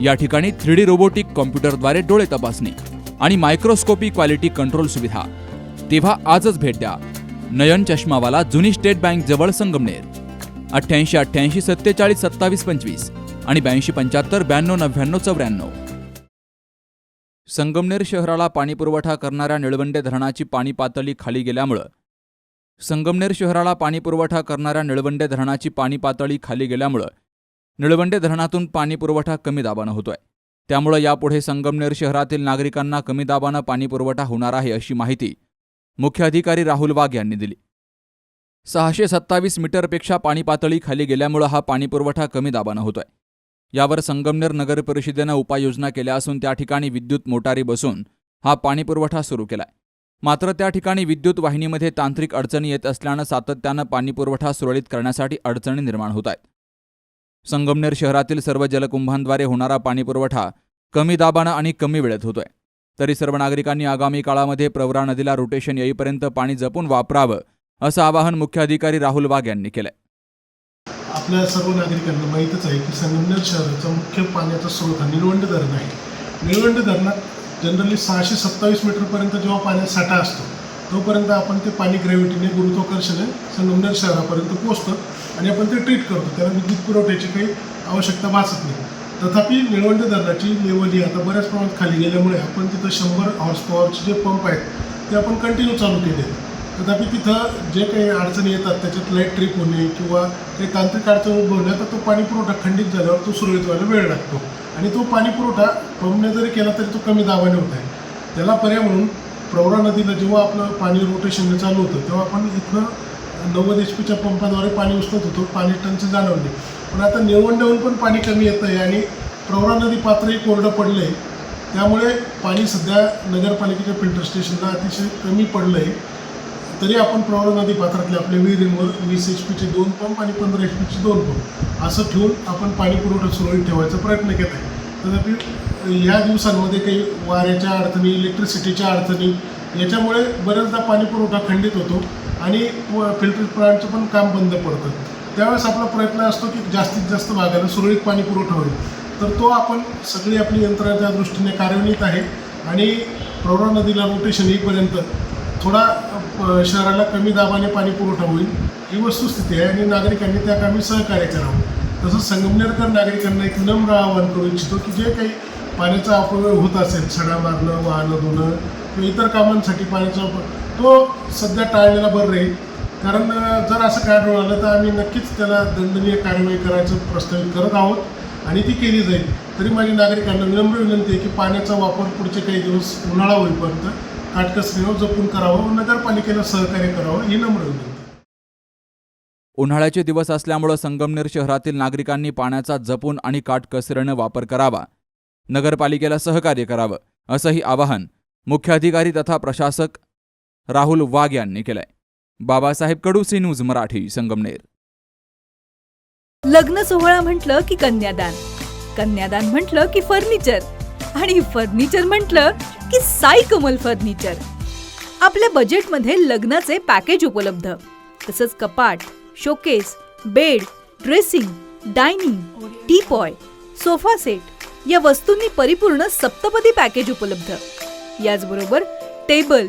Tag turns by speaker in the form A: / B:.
A: या ठिकाणी three D robotic कॉम्प्युटरद्वारे डोळे तपासणी आणि मायक्रोस्कोपी क्वालिटी कंट्रोल सुविधा. तेव्हा आजच भेट द्या. नयन चष्मावाला जुनी स्टेट बँक जवळ संगमनेर. अठ्ठ्याऐंशी अठ्ठ्याऐंशी सत्तेचाळीस सत्तावीस पंचवीस आणि ब्याऐंशी पंच्याहत्तर ब्याण्णव नव्याण्णव चौऱ्याण्णव. संगमनेर शहराला पाणीपुरवठा करणाऱ्या निळवंडे धरणाची पाणी पातळी खाली गेल्यामुळं संगमनेर शहराला पाणीपुरवठा करणाऱ्या निळवंडे धरणाची पाणी पातळी खाली गेल्यामुळं निळवंडे धरणातून पाणीपुरवठा कमी दाबानं होतोय. त्यामुळं यापुढे संगमनेर शहरातील नागरिकांना कमी दाबानं पाणीपुरवठा होणार आहे अशी माहिती मुख्य अधिकारी राहुल वाघ यांनी दिली. सहाशे सत्तावीस मीटरपेक्षा पाणी पातळी खाली गेल्यामुळं हा पाणीपुरवठा कमी दाबानं होतोय. यावर संगमनेर नगर परिषदेनं उपाययोजना केल्या असून त्या ठिकाणी विद्युत मोटारी बसून हा पाणीपुरवठा सुरू केलाय. मात्र त्या ठिकाणी विद्युत वाहिनीमध्ये तांत्रिक अडचणी येत असल्यानं सातत्यानं पाणीपुरवठा सुरळीत करण्यासाठी अडचणी निर्माण होत आहेत. संगमनेर शहरातील सर्व जलकुंभांद्वारे होणारा पाणीपुरवठा कमी दाबानं आणि कमी वेळेत होतोय. तरी सर्व नागरिकांनी आगामी काळामध्ये प्रवरा नदीला रोटेशन येईपर्यंत पाणी जपून वापरावं असं आवाहन मुख्याधिकारी राहुल वाघ यांनी केलंय.
B: आपल्या सर्व नागरिकांना माहीतच आहे की संगमनेर शहराचा मुख्य पाण्याचा स्रोत हा निळवंड धरण आहे. निळवंड धरणात जनरली सहाशे सत्तावीस मीटरपर्यंत जेव्हा पाण्यात साठा असतो तोपर्यंत आपण ते पाणी ग्रॅव्हिटीने गुरुत्वाकर्षणे संगमनेर शहरापर्यंत पोहोचतं. आणि आपण ते ट्रीट करतो. त्याला विद्युत पुरवठ्याची काही आवश्यकता भासत नाही. तथापि निळवंड धरणाची लेवल ही आता बऱ्याच प्रमाणात खाली गेल्यामुळे आपण तिथं शंभर हॉर्स पॉवरचे जे पंप आहेत ते आपण कंटिन्यू चालू केले तथापि तिथं जे काही अडचणी येतात त्याच्यात लाइट ट्रिप होणे किंवा काही तांत्रिक अडचण उद्भवणे तर तो पाणी पुरवठा खंडित झाल्यावर तो सुरळीत व्हायला वेळ लागतो. आणि तो पाणी पुरवठा पंपने जरी केला तरी तो कमी दाबाने होत आहे. त्याला पर्याय म्हणून प्रवरा नदीला जेव्हा आपलं पाणी रोटेशन चालू होतं तेव्हा आपण इथनं नव्वद एच पीच्या पंपाद्वारे पाणी उचलत होतो पाणी टंच जाणवली. पण आता निळवंड्याहून पण पाणी कमी येतं आहे आणि प्रवरा नदी पात्रही कोरडं पडलं आहे त्यामुळे पाणी सध्या नगरपालिकेच्या फिल्टर स्टेशनला अतिशय कमी पडलं आहे तरी आपण प्रवरा नदी पात्रातले आपले विहिरींवर वीस एच पीचे दोन पंप आणि पंधरा एच पीचे दोन पंप असं ठेवून आपण पाणी पुरवठा सुरळीत ठेवायचा प्रयत्न केला आहे तथापि या दिवसांमध्ये काही वाऱ्याच्या अडचणी इलेक्ट्रिसिटीच्या अडचणी याच्यामुळे बऱ्याचदा पाणी पुरवठा खंडित होतो. आणि फिल्टर प्लांटचं पण काम बंद पडतं. त्यावेळेस आपला प्रयत्न असतो की जास्तीत जास्त भागाला सुरळीत पाणी पुरवठा होईल. तर तो आपण सगळी आपली यंत्रणा त्या दृष्टीने कार्यान्वित आहे आणि प्रवरा नदीला रोटेशन येईपर्यंत थोडा शहराला कमी दाबाने पाणी पुरवठा होईल ही वस्तुस्थिती आहे आणि नागरिकांनी त्या कामी सहकार्य करावं. तसंच संगमनेरकर नागरिकांना एक नम्र आवाहन करू इच्छितो की जे काही पाण्याचा अपव्यय होत असेल सडा मारणं वाहनं धुणं किंवा इतर कामांसाठी पाण्याचा तो सध्या टाळलेला बरं राहील. कारण जर असं काय आलं तर आम्ही नक्कीच त्याला दंडनीय कारवाई करायचं प्रस्तावित करत आहोत आणि ती केली जाईल. तरी माझी नागरिकांना विनम्र विनंती आहे की पाण्याचा वापर पुढचे काही दिवस उन्हाळा होईपर्यंत काटकसरीनं जपून करावं नगरपालिकेला सहकार्य करावं ही नम्र विनंती
A: उन्हाळ्याचे दिवस असल्यामुळं संगमनेर शहरातील नागरिकांनी पाण्याचा जपून आणि काटकसरीनं वापर करावा. नगरपालिकेला सहकार्य करावं असंही आवाहन मुख्य अधिकारी तथा प्रशासक राहुल वाघ यांनी केलंय. Babasaheb Kadu C news Marathi Sangamner.
C: लग्न सोहळा म्हटलं की कन्यादान. कन्यादान म्हटलं की फर्निचर. आणि फर्निचर म्हटलं की साई कमल फर्निचर. आपल्या बजेटमध्ये लग्नाचे पॅकेज उपलब्ध. तसंच कपाट showcase bed dressing dining teapoy sofa set या वस्तूंनी परिपूर्ण सप्तपदी पॅकेज उपलब्ध. याचबरोबर टेबल